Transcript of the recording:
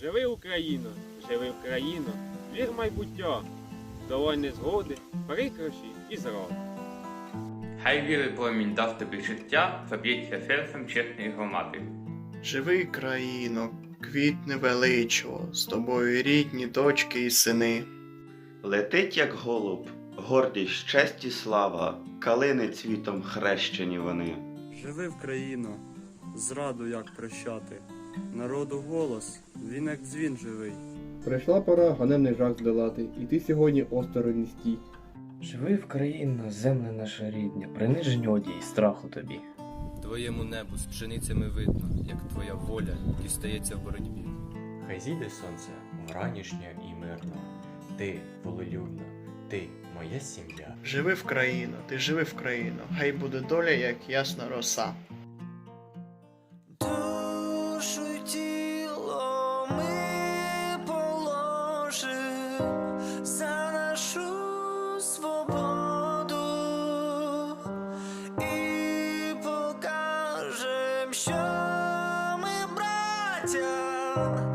Живи Україно, живи Україно, вір майбуття, долай незгоди, прикроші і зради. Хай віри племінь дасть тобі життя, заб'ється серцем чесної громади. Живи, країно, квітне величо, з тобою рідні дочки і сини. Летить, як голуб, гордість, честь і слава, калини цвітом хрещені вони. Живи в країно, зраду як прощати. Народу голос, він як дзвін живий. Прийшла пора ганебний жах здолати, і ти сьогодні осторонь не стій. Живи в країну, земля наша рідня, принижень оді і страху тобі. Твоєму небу з пшеницями видно, як твоя воля дістається в боротьбі. Хай зійде сонце вранішнє і мирно. Ти волелюбна, ти моя сім'я. Живи в країно, ти живи в країну, хай буде доля, як ясна роса. 요